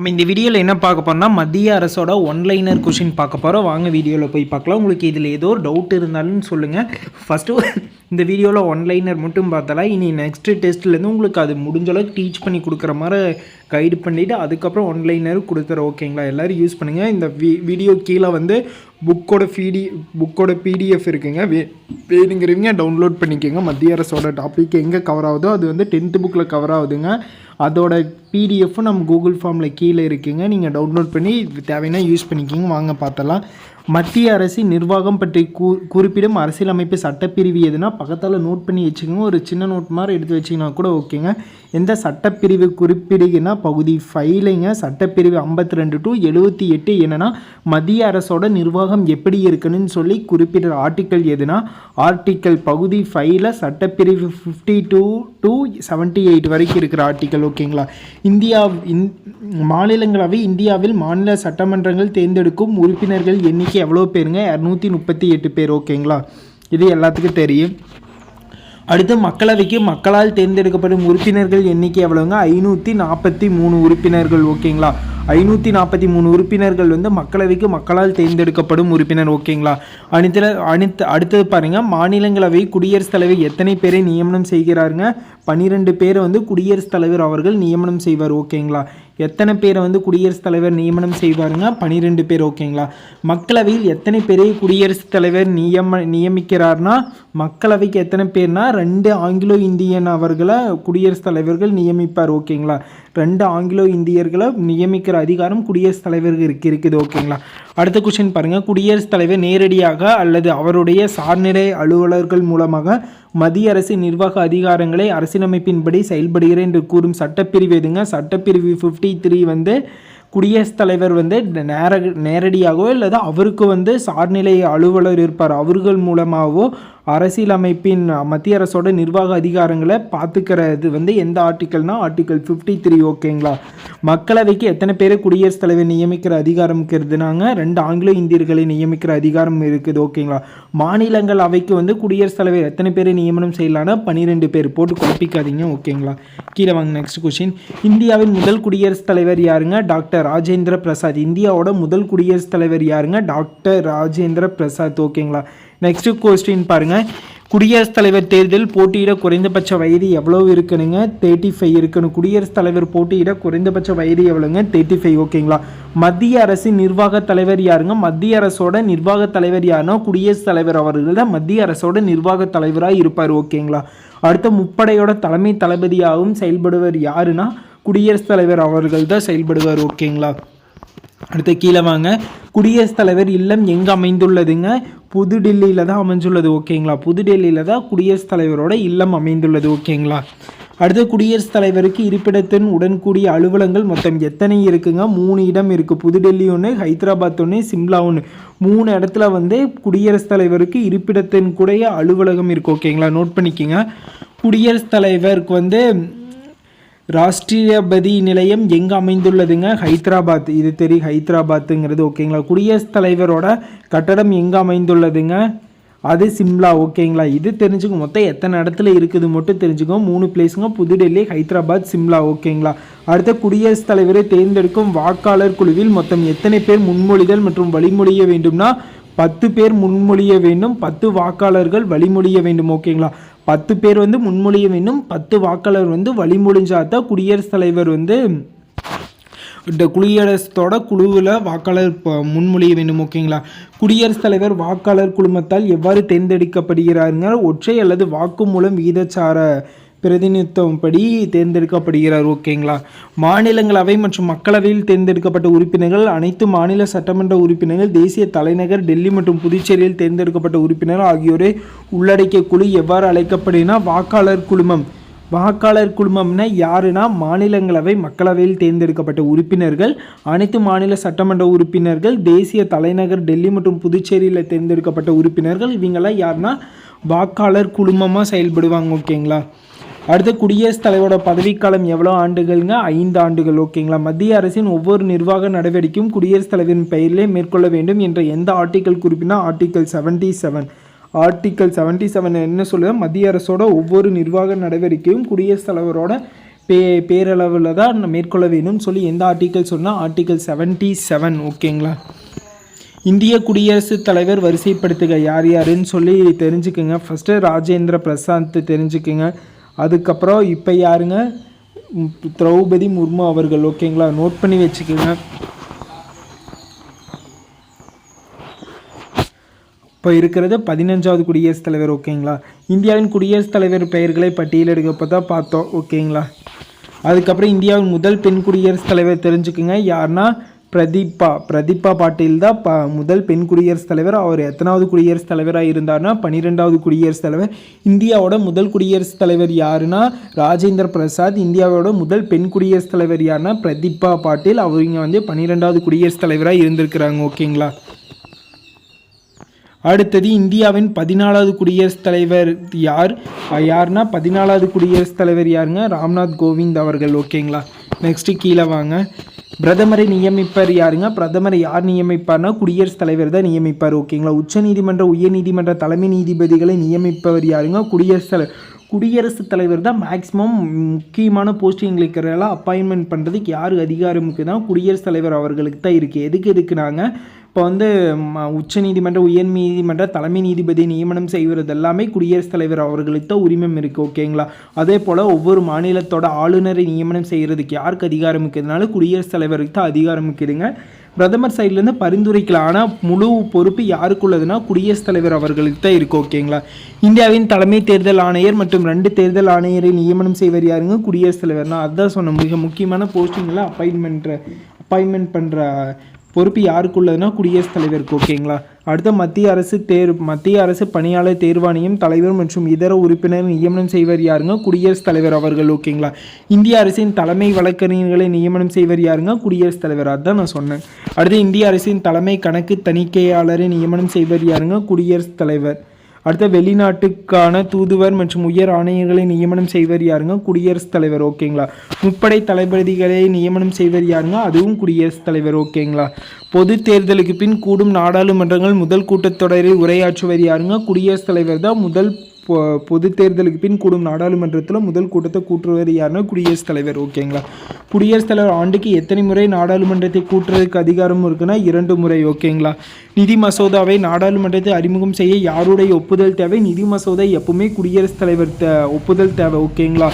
நம்ம இந்த வீடியோவில் என்ன பார்க்க போறோம்னா மத்திய அரசோட ஒன்லைனர் கொஷின் பார்க்க போகிறோம் வாங்க வீடியோவில் போய் பார்க்கலாம். உங்களுக்கு இதில் ஏதோ ஒரு டவுட் இருந்தாலும் சொல்லுங்கள் ஃபஸ்ட்டு இந்த வீடியோவில் ஒன்லைனர் மட்டும் பார்த்தலாம் இனி நெக்ஸ்ட்டு டெஸ்ட்லேருந்து உங்களுக்கு அது முடிஞ்ச அளவுக்கு டீச் பண்ணி கொடுக்குற மாதிரி கைடு பண்ணிவிட்டு அதுக்கப்புறம் ஒன்லைனர் கொடுத்துறேன் ஓகேங்களா எல்லோரும் யூஸ் பண்ணுங்கள் இந்த வீ வீடியோ கீழே வந்து புக்கோட பிடி புக்கோட பிடிஎஃப் இருக்குங்க. வே வேணுங்கிறவங்க டவுன்லோட் பண்ணிக்கோங்க. மத்திய அரசோட டாபிக் எங்கே கவர் ஆகுதோ அது வந்து டென்த்து புக்கில் கவர் ஆகுதுங்க. அதோட பிடிஎஃப்பும் நம்ம கூகுள் ஃபார்மில் கீழே இருக்குங்க. நீங்கள் டவுன்லோட் பண்ணி தேவைன்னா யூஸ் பண்ணிக்கிங்க. வாங்க பார்த்தலாம் மத்திய அரசின் நிர்வாகம் பற்றி கூ குறிப்பிடும் அரசியலமைப்பு சட்டப்பிரிவு எதுனா பக்கத்தால் நோட் பண்ணி வச்சுக்கோங்க. ஒரு சின்ன நோட் மாதிரி எடுத்து வச்சிங்கன்னா கூட ஓகேங்க. எந்த சட்டப்பிரிவு குறிப்பிடுங்கன்னா பகுதி ஃபைலைங்க சட்டப்பிரிவு ஐம்பத்தி ரெண்டு டு எழுபத்தி எட்டு என்னென்னா மத்திய அரசோட நிர்வாகம் எப்படி இருக்குன்னு சொல்லி குறிப்பிடுற ஆர்டிக்கல் எதுனா ஆர்டிக்கல் பகுதி ஃபைவ்ல சட்டப்பிரிவு fifty two to seventy eight வரைக்கும் இருக்கிற ஆர்டிக்கல் ஓகேங்களா? இந்தியா இந் மாநிலங்களவை இந்தியாவில் மாநில சட்டமன்றங்கள் தேர்ந்தெடுக்கும் உறுப்பினர்கள் எண்ணிக்கை எவ்வளோ பேருங்க? இரநூத்தி முப்பத்தி எட்டு பேர் ஓகேங்களா? இது எல்லாத்துக்கும் தெரியும். அடுத்து மக்களவைக்கு மக்களால் தேர்ந்தெடுக்கப்படும் உறுப்பினர்கள் எண்ணிக்கை எவ்வளோங்க ஐநூற்றி நாற்பத்தி மூணு உறுப்பினர்கள் ஓகேங்களா? ஐநூற்றி நாற்பத்தி மூணு உறுப்பினர்கள் வந்து மக்களவைக்கு மக்களால் தேர்ந்தெடுக்கப்படும் உறுப்பினர் ஓகேங்களா? அனைத்தில் அனைத்து அடுத்தது பாருங்கள் மாநிலங்களவை குடியரசுத் தலைவர் எத்தனை பேரை நியமனம் செய்கிறாருங்க? பன்னிரெண்டு பேரை வந்து குடியரசுத் தலைவர் அவர்கள் நியமனம் செய்வார் ஓகேங்களா? எத்தனை பேரை வந்து குடியரசுத் தலைவர் நியமனம் செய்வாருங்க? பன்னிரெண்டு பேர் ஓகேங்களா? மக்களவையில் எத்தனை பேரை குடியரசுத் தலைவர் நியம நியமிக்கிறார்னா மக்களவைக்கு எத்தனை பேர்னா ரெண்டு ஆங்கிலோ இந்தியன் அவர்களை குடியரசுத் தலைவர்கள் நியமிப்பார் ஓகேங்களா? ரெண்டு ஆங்கிலோ இந்தியர்களை நியமிக்கிற அதிகாரம் குடியரசுத் தலைவருக்கு இருக்கு இருக்குது ஓகேங்களா? அடுத்த கொஸ்டின் பாருங்கள் குடியரசுத் தலைவர் நேரடியாக அல்லது அவருடைய சார்நிலை அலுவலர்கள் மூலமாக மத்திய அரசு நிர்வாக அதிகாரங்களை அரசியலமைப்பின்படி செயல்படுகிறேன் என்று கூறும் சட்டப்பிரிவு எதுங்க? சட்டப்பிரிவு ஃபிஃப்டி த்ரீ வந்து குடியரசுத் தலைவர் வந்து நேர நேரடியாகவோ இல்லது அவருக்கு வந்து சார்நிலை அலுவலர் இருப்பார். அவர்கள் மூலமாகவோ அரசியலமைப்பின் மத்திய அரசோட நிர்வாக அதிகாரங்களை பார்த்துக்கிறது வந்து எந்த ஆர்டிக்கல்னா ஆர்டிக்கல் ஃபிஃப்டி த்ரீ ஓகேங்களா மக்களவைக்கு எத்தனை பேர் குடியரசுத் தலைவர் நியமிக்கிற அதிகாரம் இருக்கிறதுனாங்க ரெண்டு ஆங்கிலோ இந்தியர்களை நியமிக்கிற அதிகாரம் இருக்குது ஓகேங்களா மாநிலங்கள் அவைக்கு வந்து குடியரசுத் தலைவர் எத்தனை பேரை நியமனம் செய்யலான்னா பன்னிரெண்டு பேர் போட்டு குழப்பிக்காதீங்க ஓகேங்களா கீழே வாங்க நெக்ஸ்ட் கொஸ்டின் இந்தியாவின் முதல் குடியரசுத் தலைவர் யாருங்க? டாக்டர் ராஜேந்திர பிரசாத். இந்தியாவோட முதல் குடியரசுத் தலைவர் யாருங்க? டாக்டர் ராஜேந்திர பிரசாத் ஓகேங்களா நெக்ஸ்ட் கொஸ்டின் பாருங்கள் குடியரசுத் தலைவர் தேர்தல் போட்டியிட குறைந்தபட்ச வயது எவ்வளோ இருக்கணுங்க தேர்ட்டி ஃபைவ் இருக்கணும். குடியரசுத் தலைவர் போட்டியிட குறைந்தபட்ச வயது எவ்வளோங்க தேர்ட்டி ஃபைவ் ஓகேங்களா? மத்திய அரசின் நிர்வாக தலைவர் யாருங்க? மத்திய அரசோட நிர்வாக தலைவர் யாருன்னா குடியரசுத் தலைவர் அவர்கள் தான் மத்திய அரசோட நிர்வாக தலைவராக இருப்பார் ஓகேங்களா? அடுத்த முப்படையோட தலைமை தளபதியாகவும் செயல்படுவர் யாருன்னா குடியரசுத் தலைவர் அவர்கள் தான் செயல்படுவார் ஓகேங்களா? அடுத்து கீழே வாங்க. குடியரசுத் தலைவர் இல்லம் எங்கே அமைந்துள்ளதுங்க? புதுடெல்லியில் தான் அமைஞ்சுள்ளது ஓகேங்களா? புதுடெல்லியில் தான் குடியரசுத் தலைவரோட இல்லம் அமைந்துள்ளது ஓகேங்களா? அடுத்து குடியரசுத் தலைவருக்கு இருப்பிடத்தின் உடன்கூடிய அலுவலங்கள் மொத்தம் எத்தனை இருக்குங்க? மூணு இடம் இருக்குது புதுடெல்லி ஒன்று ஹைதராபாத் ஒன்று சிம்லா ஒன்று மூணு இடத்துல வந்து குடியரசுத் தலைவருக்கு இருப்பிடத்தின் கூடிய அலுவலகம் இருக்குது ஓகேங்களா? நோட் பண்ணிக்கோங்க. குடியரசுத் தலைவருக்கு வந்து ராஷ்டிரபதி நிலையம் எங்கே அமைந்துள்ளதுங்க? ஹைதராபாத். இது தெரியும் ஹைதராபாத்துங்கிறது ஓகேங்களா? குடியரசுத் தலைவரோட கட்டடம் எங்கே அமைந்துள்ளதுங்க? அது சிம்லா ஓகேங்களா? இது தெரிஞ்சுக்க மொத்தம் எத்தனை இடத்துல இருக்குது மட்டும் தெரிஞ்சுக்கோ. மூணு பிளேஸுங்க புதுடெல்லி ஹைதராபாத் சிம்லா ஓகேங்களா? அடுத்த குடியரசுத் தலைவரை தேர்ந்தெடுக்கும் வாக்காளர் குழுவில் மொத்தம் எத்தனை பேர் முன்மொழிதல் மற்றும் வழிமொழிய வேண்டும்னா பத்து பேர் முன்மொழிய வேண்டும் பத்து வாக்காளர்கள் வழிமொழிய வேண்டும் ஓகேங்களா? பத்து பேர் வந்து முன்மொழிய வேண்டும் பத்து வாக்காளர் வந்து வழிமொழிஞ்சாதான் குடியரசுத் தலைவர் வந்து இந்த குடியரசோட குழுவில் வாக்காளர் முன்மொழிய வேண்டும் ஓகேங்களா? குடியரசுத் தலைவர் வாக்காளர் குழுமத்தால் எவ்வாறு தேர்ந்தெடுக்கப்படுகிறாருங்க ஒற்றை அல்லது வாக்கு மூலம் வீதச்சார பிரதிநிதித்துவம் படி தேர்ந்தெடுக்கப்படுகிறார் ஓகேங்களா? மாநிலங்களவை மற்றும் மக்களவையில் தேர்ந்தெடுக்கப்பட்ட உறுப்பினர்கள் அனைத்து மாநில சட்டமன்ற உறுப்பினர்கள் தேசிய தலைநகர் டெல்லி மற்றும் புதுச்சேரியில் தேர்ந்தெடுக்கப்பட்ட உறுப்பினர் ஆகியோரை உள்ளடக்கிய குழு எவ்வாறு அழைக்கப்படுனா வாக்காளர் குழுமம். வாக்காளர் குழுமம்னா யாருன்னா மாநிலங்களவை மக்களவையில் தேர்ந்தெடுக்கப்பட்ட உறுப்பினர்கள் அனைத்து மாநில சட்டமன்ற உறுப்பினர்கள் தேசிய தலைநகர் டெல்லி மற்றும் புதுச்சேரியில் தேர்ந்தெடுக்கப்பட்ட உறுப்பினர்கள் இவங்கெல்லாம் யாருன்னா வாக்காளர் குழுமமாக செயல்படுவாங்க ஓகேங்களா? அடுத்து குடியரசுத் தலைவரோட பதவிக்காலம் எவ்வளோ ஆண்டுகள்ங்க? ஐந்து ஆண்டுகள் ஓகேங்களா? மத்திய அரசின் ஒவ்வொரு நிர்வாக நடவடிக்கையும் குடியரசுத் தலைவரின் பெயரிலே மேற்கொள்ள வேண்டும் என்ற எந்த article குறிப்பினா article seventy seven article seventy seven என்ன சொல்லுது? மத்திய அரசோட ஒவ்வொரு நிர்வாக நடவடிக்கையும் குடியரசுத் தலைவரோட பே பேரளவில் தான் மேற்கொள்ள வேணும்னு சொல்லி எந்த ஆர்டிக்கல் சொன்னால் ஆர்டிக்கல் செவன்ட்டி செவன் ஓகேங்களா? இந்திய குடியரசுத் தலைவர் வரிசைப்படுத்துக யார் யாருன்னு சொல்லி தெரிஞ்சுக்குங்க. ஃபஸ்ட்டு ராஜேந்திர பிரசாந்த் தெரிஞ்சுக்குங்க. அதுக்கப்புறம் இப்போ யாருங்க? திரௌபதி முர்மு அவர்கள். ஓகேங்களா நோட் பண்ணி வச்சுக்கோங்க. இப்போ இருக்கிறது பதினஞ்சாவது குடியரசுத் தலைவர். ஓகேங்களா இந்தியாவின் குடியரசுத் தலைவர் பெயர்களை பட்டியலிடுக்கப்போ தான் பார்த்தோம். ஓகேங்களா அதுக்கப்புறம் இந்தியாவின் முதல் பெண் குடியரசுத் தலைவர் தெரிஞ்சுக்குங்க. யாருன்னா பிரதீபா பிரதீபா பாட்டீல் தான் ப முதல் பெண் குடியரசுத் தலைவர். அவர் எத்தனாவது குடியரசுத் தலைவராக இருந்தார்னா பன்னிரெண்டாவது குடியரசுத் தலைவர். இந்தியாவோட முதல் குடியரசுத் தலைவர் யாருன்னா ராஜேந்திர பிரசாத். இந்தியாவோட முதல் பெண் குடியரசுத் தலைவர் யாருன்னா பிரதீபா பாட்டீல். அவங்க வந்து பன்னிரெண்டாவது குடியரசுத் தலைவராக இருந்திருக்கிறாங்க ஓகேங்களா? அடுத்தது இந்தியாவின் பதினாலாவது குடியரசுத் தலைவர் யார்? யாருன்னா பதினாலாவது குடியரசுத் தலைவர் யாருங்க? ராம்நாத் கோவிந்த் அவர்கள் ஓகேங்களா? நெக்ஸ்ட்டு கீழே வாங்க. பிரதமரை நியமிப்பர் யாருங்க? பிரதமரை யார் நியமிப்பார்னா குடியரசுத் தலைவர் தான் நியமிப்பார் ஓகேங்களா உச்சநீதிமன்ற உயர்நீதிமன்ற தலைமை நீதிபதிகளை நியமிப்பவர் யாருங்க? குடியரசுத் தலைவர் குடியரசுத் தலைவர் தான் மேக்ஸிமம் முக்கியமான போஸ்டிங் இருக்கிறதெல்லாம் அப்பாயின்மெண்ட் பண்ணுறதுக்கு யார் அதிகாரமுக்கு தான் குடியரசுத் தலைவர் அவர்களுக்கு தான் இருக்குது எதுக்கு எதுக்குனாங்க? இப்போ வந்து உச்ச நீதிமன்ற உயர் நீதிமன்ற தலைமை நீதிபதி நியமனம் செய்வது எல்லாமே குடியரசுத் தலைவர் அவர்களுக்கு தான் உரிமம் இருக்குது ஓகேங்களா அதே போல் ஒவ்வொரு மாநிலத்தோட ஆளுநரை நியமனம் செய்கிறதுக்கு யாருக்கு அதிகாரம் இருக்குதுனாலும் குடியரசுத் தலைவருக்கு தான் அதிகாரம் இருக்குதுங்க. பிரதமர் சைட்லேருந்து பரிந்துரைக்கலாம். ஆனால் முழு பொறுப்பு யாருக்குள்ளதுன்னா குடியரசுத் தலைவர் அவர்களுக்கு தான் இருக்குது ஓகேங்களா இந்தியாவின் தலைமை தேர்தல் ஆணையர் மற்றும் ரெண்டு தேர்தல் ஆணையரை நியமனம் செய்வர் யாருங்க? குடியரசுத் தலைவர்னா அதுதான் சொன்ன மிக முக்கியமான போஸ்டிங்கில் அப்பாயின்மெண்ட் அப்பாயின்மெண்ட் பண்ணுற பொறுப்பு யாருக்குள்ளதுன்னா குடியரசுத் தலைவருக்கு ஓகேங்களா? அடுத்த மத்திய அரசு தேர் மத்திய அரசு பணியாளர் தேர்வாணையம் தலைவர் மற்றும் இதர உறுப்பினர் நியமனம் செய்வர் யாருங்க? குடியரசுத் தலைவர் அவர்கள் ஓகேங்களா? இந்திய அரசின் தலைமை வழக்கறிஞர்களை நியமனம் செய்வர் யாருங்க? குடியரசுத் தலைவர். தான் நான் சொன்னேன். அடுத்து இந்திய அரசின் தலைமை கணக்கு தணிக்கையாளரை நியமனம் செய்வர் யாருங்க? குடியரசுத் தலைவர். அடுத்த வெளிநாட்டுக்கான தூதுவர் மற்றும் உயர் ஆணையர்களை நியமனம் செய்வர் யாருங்க? குடியரசுத் தலைவர் ஓகேங்களா? முப்படை தளபதிகளை நியமனம் செய்வர் யாருங்க? அதுவும் குடியரசுத் தலைவர் ஓகேங்களா? பொது தேர்தலுக்கு பின் கூடும் நாடாளுமன்றங்கள் முதல் கூட்டத்தொடரில் உரையாற்றுவர் யாருங்க? குடியரசுத் தலைவர் தான் முதல் பொது தேர்தலுக்கு பின் கூடும் நாடாளுமன்றத்தில் முதல் கூட்டத்தை கூட்டுறவர் யாருன்னா குடியரசுத் தலைவர் ஓகேங்களா? குடியரசுத் தலைவர் ஆண்டுக்கு எத்தனை முறை நாடாளுமன்றத்தை கூட்டுறதுக்கு அதிகாரம் இருக்குன்னா இரண்டு முறை ஓகேங்களா? நிதி மசோதாவை நாடாளுமன்றத்தை அறிமுகம் செய்ய யாருடைய ஒப்புதல் தேவை? நிதி மசோதா எப்பவுமே குடியரசுத் தலைவர் தே- ஒப்புதல் தேவை ஓகேங்களா?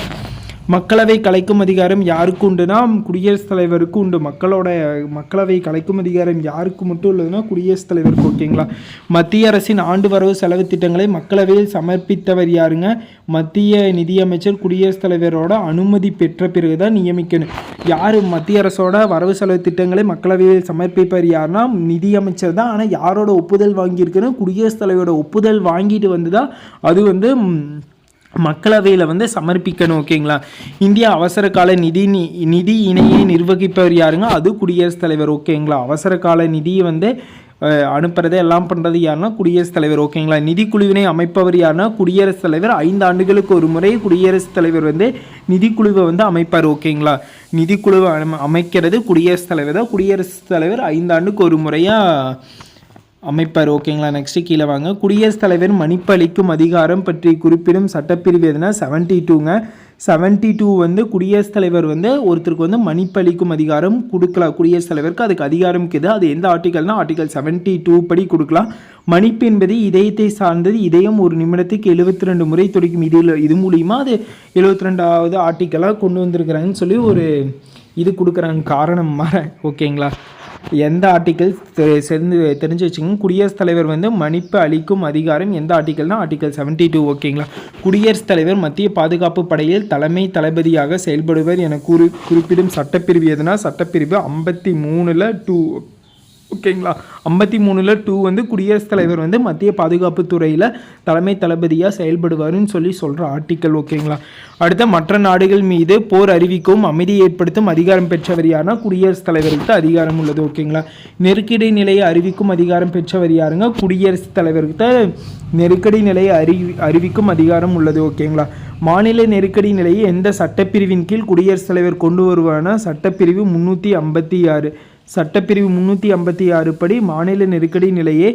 மக்களவை கலைக்கும் அதிகாரம் யாருக்கு உண்டுனா குடியரசுத் தலைவருக்கு உண்டு. மக்களோட மக்களவை கலைக்கும் அதிகாரம் யாருக்கு மட்டும் உள்ளதுன்னா குடியரசுத் தலைவருக்கு ஓகேங்களா மத்திய அரசின் ஆண்டு வரவு செலவு திட்டங்களை மக்களவையில் சமர்ப்பித்தவர் யாருங்க? மத்திய நிதியமைச்சர் குடியரசுத் தலைவரோட அனுமதி பெற்ற பிறகு தான் நியமிக்கணும். யார்? மத்திய அரசோட வரவு செலவு திட்டங்களை மக்களவையில் சமர்ப்பிப்பவர் யாருன்னா நிதியமைச்சர் தான். ஆனால் யாரோட ஒப்புதல் வாங்கியிருக்குன்னு குடியரசுத் தலைவரோட ஒப்புதல் வாங்கிட்டு வந்து தான் அது வந்து மக்களவையில் வந்து சமர்ப்பிக்கணும் ஓகேங்களா? இந்தியா அவசர கால நிதி நி- நிதி இணையை நிர்வகிப்பவர் யாருங்க? அது குடியரசுத் தலைவர் ஓகேங்களா? அவசர கால நிதியை வந்து அஹ், அனுப்புறது எல்லாம் பண்ணுறது யாருன்னா குடியரசுத் தலைவர் ஓகேங்களா? நிதிக்குழுவினை அமைப்பவர் யாருன்னா குடியரசுத் தலைவர். ஐந்து ஆண்டுகளுக்கு ஒரு முறை குடியரசுத் தலைவர் வந்து நிதிக்குழுவை வந்து அமைப்பார் ஓகேங்களா? நிதிக்குழுவை அமைக்கிறது குடியரசுத் தலைவர் தான். குடியரசுத் தலைவர் ஐந்து ஆண்டுக்கு ஒரு முறையாக அமைப்பார் ஓகேங்களா நெக்ஸ்ட் கீழே வாங்க. குடியரசுத் தலைவர் மன்னிப்பளிக்கும் அதிகாரம் பற்றி குறிப்பிடும் சட்டப்பிரிவு எதுனா செவன்ட்டி டூங்க செவன்ட்டி டூ வந்து குடியரசுத் தலைவர் வந்து ஒருத்தருக்கு வந்து மன்னிப்பளிக்கும் அதிகாரம் கொடுக்கலாம். குடியரசுத் தலைவருக்கு அதுக்கு அதிகாரம் இருக்குது. அது எந்த ஆர்டிகல்னா ஆர்டிகல் செவன்டி டூ படி கொடுக்கலாம். மன்னிப்பு என்பது இதயத்தை சார்ந்தது. இதயம் ஒரு நிமிடத்துக்கு எழுபத்தி ரெண்டு முறை துடிக்கும். இதில் இது மூலியமாக அது எழுபத்தி ரெண்டாவது ஆர்டிக்கலாக கொண்டு வந்திருக்கிறாங்கன்னு சொல்லி ஒரு இது கொடுக்குறாங்க. காரணம் மாற ஓகேங்களா எந்த ஆர்டிக்கல் சேர்ந்து தெரிஞ்சு வச்சுக்கோங்க. குடியரசுத் தலைவர் வந்து மன்னிப்பு அளிக்கும் அதிகாரம் எந்த ஆர்டிக்கல்னா ஆர்டிக்கல் செவன்ட்டி டூ ஓகேங்களா குடியரசுத் தலைவர் மத்திய பாதுகாப்பு படையில் தலைமை தளபதியாக செயல்படுவர் என கூறு குறிப்பிடும் சட்டப்பிரிவு எதுனா? சட்டப்பிரிவு ஐம்பத்தி மூணில் டூ ஓகேங்களா? ஐம்பத்தி மூணில் டூ வந்து குடியரசுத் தலைவர் வந்து மத்திய பாதுகாப்பு துறையில் தலைமை தளபதியாக செயல்படுவார்னு சொல்லி சொல்கிற ஆர்டிக்கல் ஓகேங்களா? அடுத்த மற்ற நாடுகள் மீது போர் அறிவிக்கவும் அமைதி ஏற்படுத்தும் அதிகாரம் பெற்றவர் யாருன்னா குடியரசுத் தலைவருக்கு அதிகாரம் உள்ளது ஓகேங்களா? நெருக்கடி நிலையை அறிவிக்கும் அதிகாரம் பெற்றவர் யாருங்க? குடியரசுத் தலைவருக்கு நெருக்கடி நிலையை அறி அறிவிக்கும் அதிகாரம் உள்ளது ஓகேங்களா? மாநில நெருக்கடி நிலையை எந்த சட்டப்பிரிவின் கீழ் குடியரசுத் தலைவர் கொண்டு வருவார்னா சட்டப்பிரிவு முந்நூற்றி ஐம்பத்தி ஆறு. சட்டப்பிரிவு முன்னூற்றி ஐம்பத்தி ஆறு படி மாநில நெருக்கடி நிலையை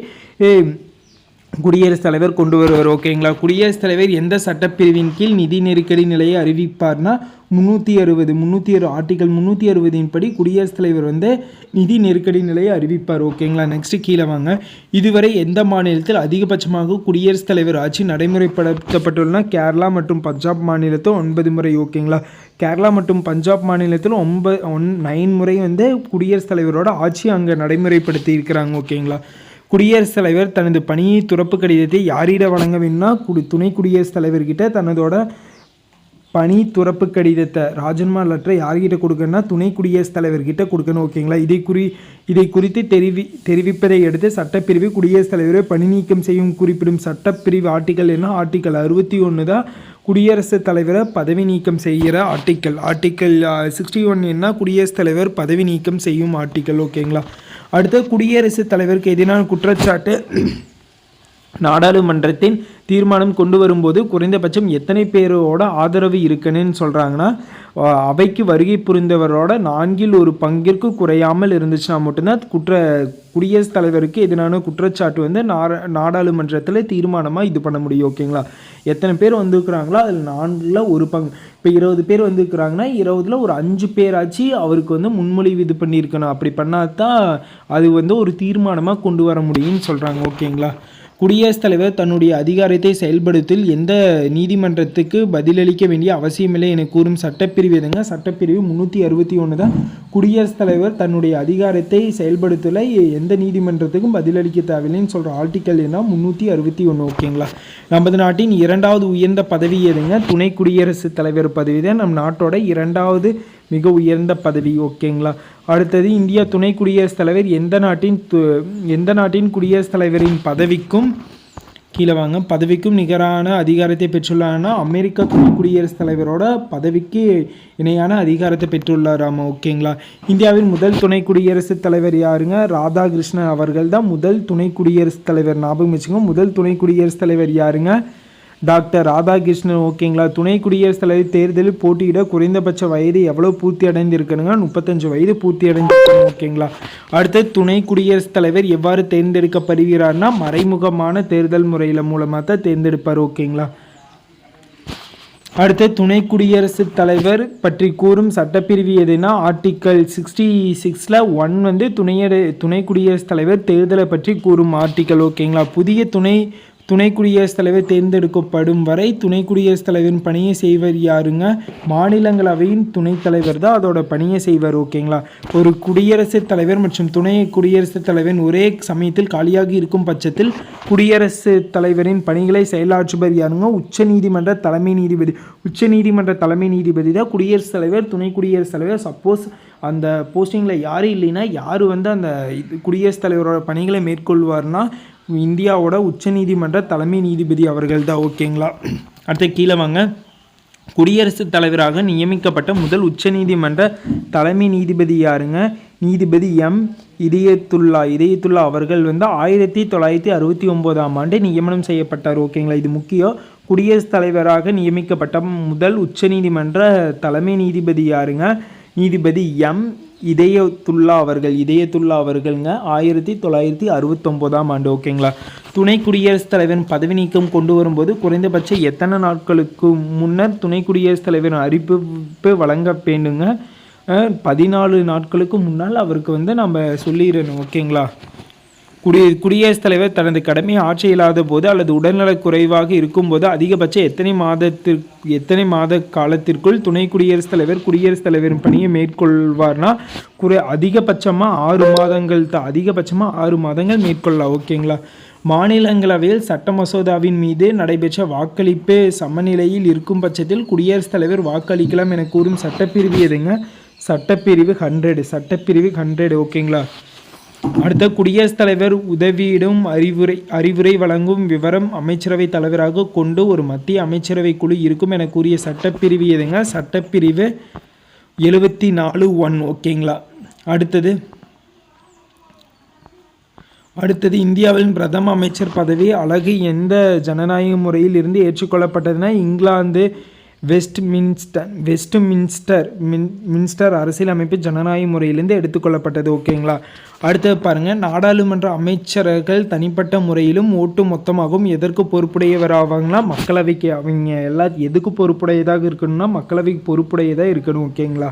குடியரசுத் தலைவர் கொண்டு வருவார் ஓகேங்களா குடியரசுத் தலைவர் எந்த சட்டப்பிரிவின் கீழ் நிதி நெருக்கடி நிலையை அறிவிப்பார்னா முந்நூற்றி அறுபது முந்நூற்றி அறு ஆர்டிகல் முந்நூற்றி அறுபதின் படி குடியரசுத் தலைவர் வந்து நிதி நெருக்கடி நிலையை அறிவிப்பார் ஓகேங்களா நெக்ஸ்ட்டு கீழே வாங்க. இதுவரை எந்த மாநிலத்தில் அதிகபட்சமாக குடியரசுத் தலைவர் ஆட்சி நடைமுறைப்படுத்தப்பட்டுள்ளனா? கேரளா மற்றும் பஞ்சாப் மாநிலத்தில் ஒன்பது முறை ஓகேங்களா கேரளா மற்றும் பஞ்சாப் மாநிலத்தில் ஒன்பது ஒன் நைன் முறை வந்து குடியரசுத் தலைவரோட ஆட்சி அங்கே நடைமுறைப்படுத்தி இருக்கிறாங்க ஓகேங்களா குடியரசுத் தலைவர் தனது பணியை துறப்பு கடிதத்தை யாரிடம் வழங்க வேணும்னா குடி துணை குடியரசுத் தலைவர்கிட்ட தனதோட பணி துறப்பு கடிதத்தை ராஜன்மா லெட்டரை யார்கிட்ட கொடுக்கணும்னா துணை குடியரசுத் தலைவர்கிட்ட கொடுக்கணும் ஓகேங்களா? இதை குறி இதை குறித்து தெரிவி தெரிவிப்பதை அடுத்து சட்டப்பிரிவு குடியரசுத் தலைவரை பணி நீக்கம் செய்யும் குறிப்பிடும் சட்டப்பிரிவு ஆர்டிக்கல் என்ன? ஆர்டிக்கல் அறுபத்தி ஒன்று தான் குடியரசுத் தலைவரை பதவி நீக்கம் செய்கிற ஆர்டிக்கல் ஆர்டிக்கல் சிக்ஸ்டி ஒன் என்ன? குடியரசுத் தலைவர் பதவி நீக்கம் செய்யும் ஆர்டிக்கல் ஓகேங்களா? அடுத்து குடியரசுத் தலைவருக்கு எதிரான குற்றச்சாட்டு. நாடாளுமன்றத்தின் தீர்மானம் கொண்டு வரும்போது குறைந்தபட்சம் எத்தனை பேரோட ஆதரவு இருக்குன்னு சொல்கிறாங்கன்னா அவைக்கு வருகை புரிந்தவரோட நான்கில் ஒரு பங்கிற்கு குறையாமல் இருந்துச்சுன்னா மட்டும்தான் குற்ற குடியரசுத் தலைவருக்கு எதிரான குற்றச்சாட்டு வந்து நாரா நாடாளுமன்றத்தில் தீர்மானமாக இது பண்ண முடியும் ஓகேங்களா? எத்தனை பேர் வந்துருக்குறாங்களோ அதில் நான்கில் ஒரு பங்கு இப்போ இருபது பேர் வந்துருக்குறாங்கன்னா இருபதில் ஒரு அஞ்சு பேராச்சு அவருக்கு வந்து முன்மொழிவு இது பண்ணியிருக்கணும். அப்படி பண்ணால் தான் அது வந்து ஒரு தீர்மானமாக கொண்டு வர முடியும்னு சொல்கிறாங்க ஓகேங்களா? குடியரசுத் தலைவர் தன்னுடைய அதிகாரத்தை செயல்படுத்தில் எந்த நீதிமன்றத்துக்கு பதிலளிக்க வேண்டிய அவசியமில்லை என கூறும் சட்டப்பிரிவு எதுங்க? சட்டப்பிரிவு முந்நூற்றி அறுபத்தி ஒன்று தான். குடியரசுத் தலைவர் தன்னுடைய அதிகாரத்தை செயல்படுத்தல எந்த நீதிமன்றத்துக்கும் பதிலளிக்க தேவையில்லைன்னு சொல்கிற ஆர்டிக்கல் என்ன? முந்நூற்றி அறுபத்தி ஒன்று ஓகேங்களா? நமது நாட்டின் இரண்டாவது உயர்ந்த பதவி எதுங்க? துணை குடியரசுத் தலைவர் பதவி தான். நம் நாட்டோட இரண்டாவது மிக உயர்ந்த பதவி ஓகேங்களா? அடுத்தது இந்தியா துணை குடியரசுத் தலைவர் எந்த நாட்டின் து- எந்த நாட்டின் குடியரசுத் தலைவரின் பதவிக்கும் கீழே வாங்க பதவிக்கும் நிகரான அதிகாரத்தை பெற்றுள்ளார்னா அமெரிக்க துணை குடியரசுத் தலைவரோட பதவிக்கு இணையான அதிகாரத்தை பெற்றுள்ளாராமா ஓகேங்களா? இந்தியாவின் முதல் துணை குடியரசுத் தலைவர் யாருங்க? ராதாகிருஷ்ணன் அவர்கள் தான் முதல் துணை குடியரசுத் தலைவர். ஞாபகம் வச்சுக்கோங்க முதல் துணை குடியரசுத் தலைவர் யாருங்க? டாக்டர் ராதாகிருஷ்ணன் ஓகேங்களா? துணை குடியரசுத் தலைவர் தேர்தலில் போட்டியிட குறைந்தபட்ச வயது எவ்வளோ பூர்த்தி அடைந்திருக்கணுங்க முப்பத்தஞ்சு வயது பூர்த்தி அடைஞ்சிருக்கணும் ஓகேங்களா? அடுத்து துணை குடியரசுத் தலைவர் எவ்வாறு தேர்ந்தெடுக்கப்படுகிறார்னா மறைமுகமான தேர்தல் முறையில் மூலமாக தான் தேர்ந்தெடுப்பார் ஓகேங்களா? அடுத்து துணை குடியரசுத் தலைவர் பற்றி கூறும் சட்டப்பிரிவு எதுனா ஆர்டிக்கல் சிக்ஸ்டி சிக்ஸில் ஒன் வந்து துணையட துணை குடியரசுத் தலைவர் தேர்தலை பற்றி கூறும் ஆர்டிக்கல் ஓகேங்களா? புதிய துணை துணை குடியரசுத் தலைவர் தேர்ந்தெடுக்கப்படும் வரை துணை குடியரசுத் தலைவரின் பணியை செய்வர் யாருங்க? மாநிலங்களவையின் துணைத் தலைவர் தான் அதோட பணியை செய்வார் ஓகேங்களா? ஒரு குடியரசுத் தலைவர் மற்றும் துணை குடியரசுத் தலைவரின் ஒரே சமயத்தில் காலியாக இருக்கும் பட்சத்தில் குடியரசுத் தலைவரின் பணிகளை செயலாற்றுபவர் யாருங்க? உச்சநீதிமன்ற தலைமை நீதிபதி. உச்ச நீதிமன்ற தலைமை நீதிபதி தான் குடியரசுத் தலைவர் துணை குடியரசுத் தலைவர். சப்போஸ் அந்த போஸ்டிங்கில் யாரும் இல்லைன்னா யார் வந்து அந்த இது குடியரசுத் தலைவரோட பணிகளை மேற்கொள்வார்னா இந்தியாவோட உச்சநீதிமன்ற தலைமை நீதிபதி அவர்கள் தான் ஓகேங்களா? அடுத்து கீழே வாங்க. குடியரசுத் தலைவராக நியமிக்கப்பட்ட முதல் உச்சநீதிமன்ற தலைமை நீதிபதி யாருங்க? நீதிபதி எம். இதயத்துல்லா. இதயத்துல்லா அவர்கள் வந்து ஆயிரத்தி தொள்ளாயிரத்தி அறுபத்தி ஒம்போதாம் ஆண்டு நியமனம் செய்யப்பட்டார் ஓகேங்களா? இது முக்கியம் குடியரசுத் தலைவராக நியமிக்கப்பட்ட முதல் உச்சநீதிமன்ற தலைமை நீதிபதி யாருங்க? நீதிபதி எம். இதயத்துல்லா அவர்கள் இதயத்துல்லா அவர்கள்ங்க ஆயிரத்தி தொள்ளாயிரத்தி அறுபத்தொம்போதாம் ஆண்டு ஓகேங்களா? துணை குடியரசுத் தலைவரின் பதவி நீக்கம் கொண்டு வரும்போது குறைந்தபட்சம் எத்தனை நாட்களுக்கு முன்னர் துணை குடியரசுத் தலைவரின் அறிவிப்பு வழங்க வேண்டுங்க பதினாலு நாட்களுக்கு முன்னால் அவருக்கு வந்து நம்ம சொல்லிடணும் ஓகேங்களா? குடி குடியரசுத் தலைவர் தனது கடமையை ஆட்சி இல்லாத போது அல்லது உடல்நலக் குறைவாக இருக்கும்போது அதிகபட்சம் எத்தனை மாதத்திற்கு எத்தனை மாத காலத்திற்குள் துணை குடியரசுத் தலைவர் குடியரசுத் தலைவரின் பணியை மேற்கொள்வார்னா குறை அதிகபட்சமாக ஆறு மாதங்கள் தான் அதிகபட்சமாக ஆறு மாதங்கள் மேற்கொள்ளலாம் ஓகேங்களா? மாநிலங்களவையில் சட்ட மசோதாவின் மீது நடைபெற்ற வாக்களிப்பு சமநிலையில் இருக்கும் பட்சத்தில் குடியரசுத் தலைவர் வாக்களிக்கலாம் என கூறும் சட்டப்பிரிவு எதுங்க? சட்டப்பிரிவு ஹண்ட்ரடு சட்டப்பிரிவு ஹண்ட்ரடு ஓகேங்களா? அடுத்த குடியரசுத் தலைவர் உதவியிடும் அறிவுரை அறிவுரை வழங்கும் விவரம் அமைச்சரவை தலைவராக கொண்டு ஒரு மத்திய அமைச்சரவை குழு இருக்கும் என கூறிய சட்டப்பிரிவு எதுங்க? சட்டப்பிரிவு எழுபத்தி நாலு ஒன் ஓகேங்களா? அடுத்தது. அடுத்தது இந்தியாவின் பிரதம அமைச்சர் பதவி அழகு எந்த ஜனநாயக முறையில் இருந்து ஏற்றுக்கொள்ளப்பட்டதுன்னா England Westminster Westminster மின் மின்ஸ்டர் அரசியலமைப்பு ஜனநாயக முறையிலிருந்து எடுத்துக்கொள்ளப்பட்டது ஓகேங்களா? அடுத்தது பாருங்கள் நாடாளுமன்ற அமைச்சர்கள் தனிப்பட்ட முறையிலும் ஓட்டு மொத்தமாகவும் எதற்கு பொறுப்புடையவராவாங்கன்னா மக்களவைக்கு அவங்க எல்லா எதுக்கு பொறுப்புடையதாக இருக்கணும்னா மக்களவைக்கு பொறுப்புடையதாக இருக்கணும் ஓகேங்களா?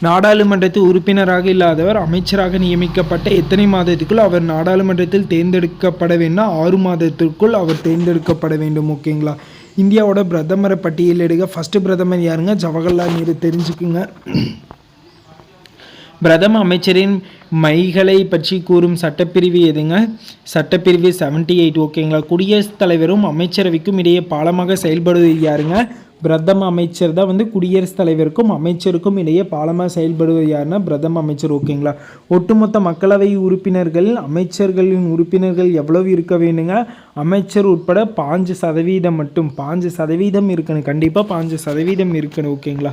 நாடாளுமன்றத்தில் உறுப்பினராக இல்லாதவர் அமைச்சராக நியமிக்கப்பட்ட எத்தனை மாதத்துக்குள் அவர் நாடாளுமன்றத்தில் தேர்ந்தெடுக்கப்பட வேண்டும் ஆறு மாதத்திற்குள் அவர் தேர்ந்தெடுக்கப்பட வேண்டும் ஓகேங்களா? இந்தியாவோட பிரதமரை பட்டியலிடுக ஃபஸ்ட்டு பிரதமர் யாருங்க? ஜவஹர்லால் நேரு தெரிஞ்சுக்குங்க. பிரதம அமைச்சரின் மைகளை பற்றி கூறும் சட்டப்பிரிவு எதுங்க? சட்டப்பிரிவு செவன்ட்டி எயிட் ஓகேங்களா குடியரசுத் தலைவரும் அமைச்சரவைக்கும் இடையே பாலமாக செயல்படுவது யாருங்க? பிரதம அமைச்சர் தான் வந்து குடியரசுத் தலைவருக்கும் அமைச்சருக்கும் இடையே பாலமாக செயல்படுவது யாருன்னா பிரதம அமைச்சர் ஓகேங்களா? ஒட்டுமொத்த மக்களவை உறுப்பினர்கள் அமைச்சர்களின் உறுப்பினர்கள் எவ்வளவு இருக்க வேணுங்க அமைச்சர் உட்பட பாஞ்சு சதவீதம் மட்டும் பாஞ்சு சதவீதம் இருக்கணும் கண்டிப்பாக பாஞ்சு சதவீதம் இருக்கணும் ஓகேங்களா?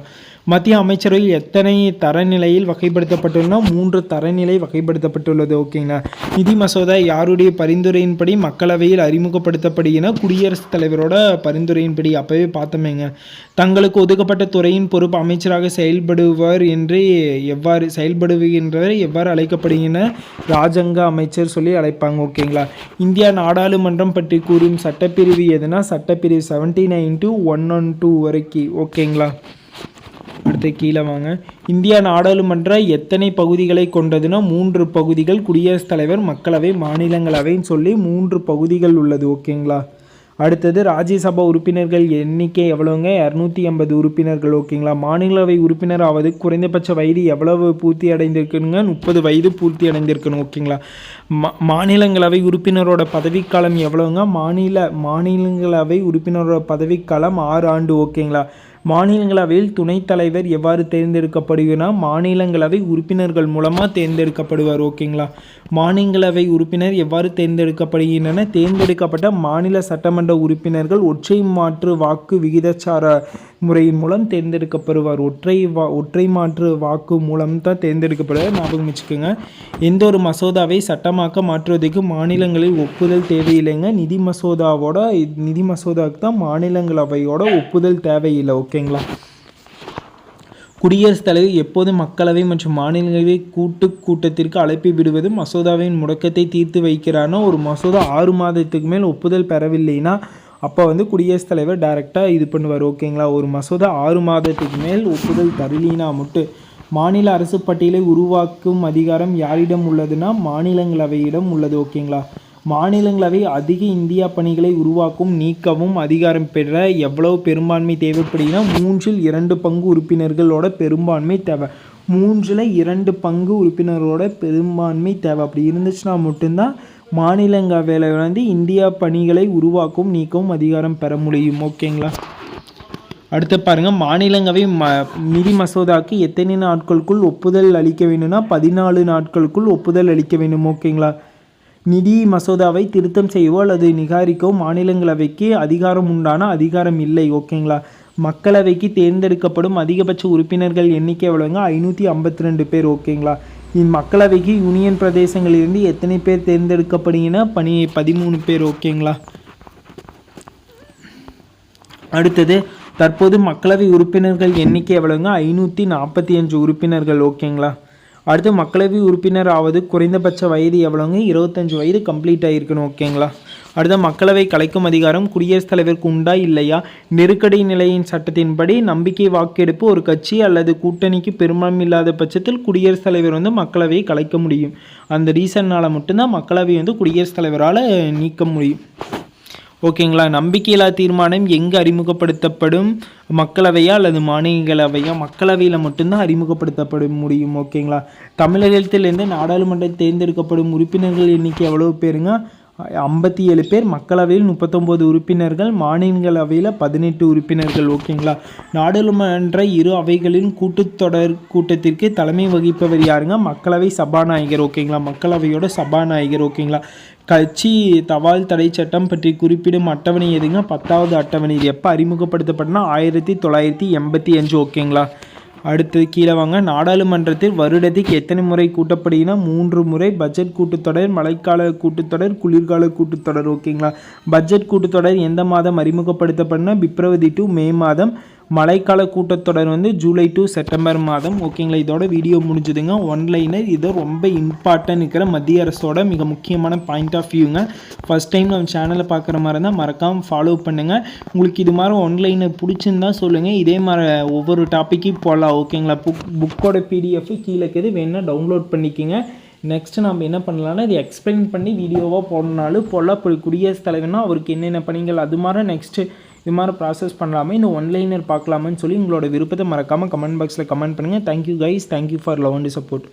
மத்திய அமைச்சரவை எத்தனை தரநிலையில் வகைப்படுத்தப்பட்டுள்ளன மூன்று தரநிலை வகைப்படுத்தப்பட்டுள்ளது ஓகேங்களா? நிதி மசோதா யாருடைய பரிந்துரையின்படி மக்களவையில் அறிமுகப்படுத்தப்படுகிற குடியரசுத் தலைவரோட பரிந்துரையின்படி அப்போவே பார்த்தோமேங்க. தங்களுக்கு ஒதுக்கப்பட்ட துறையின் பொறுப்பு அமைச்சராக செயல்படுவர் என்று எவ்வாறு செயல்படுகின்றவர் எவ்வாறு அழைக்கப்படுகின்ற ராஜங்க அமைச்சர் சொல்லி அழைப்பாங்க ஓகேங்களா? இந்தியா நாடாளுமன்றம் பற்றி கூறும் சட்டப்பிரிவு எதுனா? சட்டப்பிரிவு seventy nine to one one two வரைக்கும் ஓகேங்களா? அடுத்து கீழே வாங்க. இந்தியா நாடாளுமன்ற எத்தனை பகுதிகளை கொண்டதுன்னா மூன்று பகுதிகள். குடியரசுத் தலைவர் மக்களவை மாநிலங்களவைன்னு சொல்லி மூன்று பகுதிகள் உள்ளது ஓகேங்களா? அடுத்தது ராஜ்யசபா உறுப்பினர்கள் எண்ணிக்கை எவ்வளோங்க இரநூத்தி ஐம்பது உறுப்பினர்கள் ஓகேங்களா? மாநிலவை உறுப்பினர் ஆவது குறைந்தபட்ச வயது எவ்வளவு பூர்த்தி அடைந்திருக்குங்க? முப்பது வயது பூர்த்தி அடைந்திருக்கணும் ஓகேங்களா? மா மாநிலங்களவை உறுப்பினரோட பதவிக்காலம் எவ்வளோங்க மாநில மாநிலங்களவை உறுப்பினரோட பதவிக்காலம் ஆறு ஆண்டு ஓகேங்களா? மாநிலங்களவையில் துணைத் தலைவர் எவ்வாறு தேர்ந்தெடுக்கப்படுகிறார் மாநிலங்களவை உறுப்பினர்கள் மூலமாக தேர்ந்தெடுக்கப்படுவார் ஓகேங்களா? மாநிலங்களவை உறுப்பினர் எவ்வாறு தேர்ந்தெடுக்கப்படுகின்றன? தேர்ந்தெடுக்கப்பட்ட மாநில சட்டமன்ற உறுப்பினர்கள் ஒற்றை மாற்று வாக்கு விகிதச்சார முறையின் மூலம் தேர்ந்தெடுக்கப்படுவார். ஒற்றை வா ஒற்றை மாற்று வாக்கு மூலம் தான் தேர்ந்தெடுக்கப்படுவார். ஞாபகம் வச்சுக்கோங்க. எந்த ஒரு மசோதாவை சட்டமாக்க மாற்றுவதற்கு மாநிலங்களில் ஒப்புதல் தேவையில்லைங்க. நிதி மசோதாவோட நிதி மசோதாவுக்கு தான் மாநிலங்களவையோட ஒப்புதல் தேவையில்லை ஓகேங்களா? குடியரசுத் தலைவர் எப்போது மக்களவை மற்றும் மாநிலங்களவை கூட்டு கூட்டத்திற்கு அழைப்பு விடுவது மசோதாவின் முடக்கத்தை தீர்த்து வைக்கிறானோ ஒரு மசோதா ஆறு மாதத்துக்கு மேல் ஒப்புதல் பெறவில்லைன்னா அப்போ வந்து குடியரசுத் தலைவர் டைரெக்டாக இது பண்ணுவார் ஓகேங்களா? ஒரு மசோதா ஆறு மாதத்துக்கு மேல் ஒப்புதல் தரலினா மட்டும். மாநில அரசு பட்டியலை உருவாக்கும் அதிகாரம் யாரிடம் உள்ளதுன்னா மாநிலங்களவையிடம் உள்ளது ஓகேங்களா? மாநிலங்களவை அதிக இந்தியா பணிகளை உருவாக்கும் நீக்கவும் அதிகாரம் பெற எவ்வளவு பெரும்பான்மை தேவைப்படுதுன்னா மூன்றில் இரண்டு பங்கு உறுப்பினர்களோட பெரும்பான்மை தேவை. மூன்றில் இரண்டு பங்கு உறுப்பினரோட பெரும்பான்மை தேவை. அப்படி இருந்துச்சுன்னா மட்டும்தான் மாநிலங்களவையில் வந்து இந்தியா பணிகளை உருவாக்கும் நீக்கவும் அதிகாரம் பெற முடியும். ஓகேங்களா அடுத்து பாருங்கள் மாநிலங்களவை ம நிதி மசோதாவுக்கு எத்தனை நாட்களுக்குள் ஒப்புதல் அளிக்க வேண்டும்னா பதினாலு நாட்களுக்குள் ஒப்புதல் அளிக்க வேண்டும். ஓகேங்களா நிதி மசோதாவை திருத்தம் செய்யவோ அல்லது நிகாரிக்கவோ மாநிலங்களவைக்கு அதிகாரம் உண்டான அதிகாரம் இல்லை ஓகேங்களா? மக்களவைக்கு தேர்ந்தெடுக்கப்படும் அதிகபட்ச உறுப்பினர்கள் எண்ணிக்கை எவ்வளோங்க ஐநூற்றி ஐம்பத்தி ரெண்டு பேர் ஓகேங்களா? இம்மக்களவைக்கு யூனியன் பிரதேசங்களிலிருந்து எத்தனை பேர் தேர்ந்தெடுக்கப்படுகிற பணி பதிமூணு பேர் ஓகேங்களா? அடுத்தது தற்போது மக்களவை உறுப்பினர்கள் எண்ணிக்கை எவ்வளோங்க ஐநூற்றி நாற்பத்தி அஞ்சு உறுப்பினர்கள் ஓகேங்களா? அடுத்து மக்களவை உறுப்பினர் ஆவது குறைந்தபட்ச வயது எவ்வளோங்க இருபத்தஞ்சு வயது கம்ப்ளீட் ஆகிருக்கணும் ஓகேங்களா அடுத்த மக்களவை கலைக்கும் அதிகாரம் குடியரசுத் தலைவருக்கு உண்டா இல்லையா? நெருக்கடி நிலையின் சட்டத்தின்படி நம்பிக்கை வாக்கெடுப்பு ஒரு கட்சி அல்லது கூட்டணிக்கு பெரும்பான்மை இல்லாத பட்சத்தில் குடியரசுத் தலைவர் வந்து மக்களவையை கலைக்க முடியும். அந்த ரீசன்னால் மட்டும்தான் மக்களவை வந்து குடியரசுத் தலைவரால் நீக்க முடியும். ஓகேங்களா? நம்பிக்கையில்லா தீர்மானம் எங்கே அறிமுகப்படுத்தப்படும்? மக்களவையா அல்லது மாநிலங்களவையா? மக்களவையில் மட்டும்தான் அறிமுகப்படுத்தப்பட முடியும் ஓகேங்களா? தமிழகத்திலிருந்து நாடாளுமன்றம் தேர்ந்தெடுக்கப்படும் உறுப்பினர்கள் எண்ணிக்கை எவ்வளோ பேருங்க? ஐம்பத்தி ஏழு பேர் மக்களவையில் முப்பத்தொம்போது உறுப்பினர்கள் மாநிலங்களவையில் பதினெட்டு உறுப்பினர்கள். ஓகேங்களா? நாடாளுமன்ற இரு அவைகளின் கூட்டத்தொடர் கூட்டத்திற்கு தலைமை வகிப்பவர் யாருங்க? மக்களவை சபாநாயகர். ஓகேங்களா? மக்களவையோட சபாநாயகர். ஓகேங்களா? கட்சி தபால் தடை சட்டம் பற்றி குறிப்பிடும் அட்டவணை எதுங்க? பத்தாவது அட்டவணை. இது எப்போ அறிமுகப்படுத்தப்பட்டனா ஆயிரத்தி தொள்ளாயிரத்தி எண்பத்தி அஞ்சு. ஓகேங்களா? அடுத்து கீழே வாங்க. நாடாளுமன்றத்தில் வருடத்துக்கு எத்தனை முறை கூட்டப்படுகினா மூன்று முறை. பட்ஜெட் கூட்டத்தொடர் மழைக்கால கூட்டத்தொடர் குளிர்கால கூட்டத்தொடர். ஓகேங்களா? பட்ஜெட் கூட்டத்தொடர் எந்த மாதம் அறிமுகப்படுத்தப்படனா பிப்ரவரி டு மே மாதம் மழைக்கால கூட்டத்தொடர் வந்து ஜூலை டு செப்டம்பர் மாதம். ஓகேங்களா இதோட வீடியோ முடிஞ்சுதுங்க. ஒன்லைனர் இதை ரொம்ப இம்பார்ட்டன்ட் இருக்கிற மத்திய அரசோட மிக முக்கியமான பாயிண்ட் ஆஃப் வியூங்க ஃபஸ்ட் டைம் நம்ம சேனலை பார்க்குற மாதிரி இருந்தால் மறக்காமல் ஃபாலோ பண்ணுங்கள் உங்களுக்கு இது மாதிரி ஒன்லைனர் பிடிச்சிருந்தா சொல்லுங்கள் இதே மாதிரி ஒவ்வொரு டாப்பிக்கும் போகலாம் ஓகேங்களா புக் புக்கோட பிடிஎஃப் கீழே இருக்குது. வேணால் டவுன்லோட் பண்ணிக்கோங்க. நெக்ஸ்ட்டு நம்ம என்ன பண்ணலாம்னா இது எக்ஸ்பிளைன் பண்ணி வீடியோவாக போடணுனாலும் போடலாம். இப்போ குடியரசுத் தலைவர்னால் அவருக்கு என்னென்ன பணிகள்? அது மாதிரி நெக்ஸ்ட்டு இது மாதிரி ப்ராசஸ் பண்ணலாமே இந்த ஒன்லைனர் பார்க்கலாமான்னு சொல்லி உங்களோட விருப்பத்தை மறக்காமல் கமெண்ட் பாக்ஸில் கமெண்ட் பண்ணுங்கள் thank you guys thank you for love and support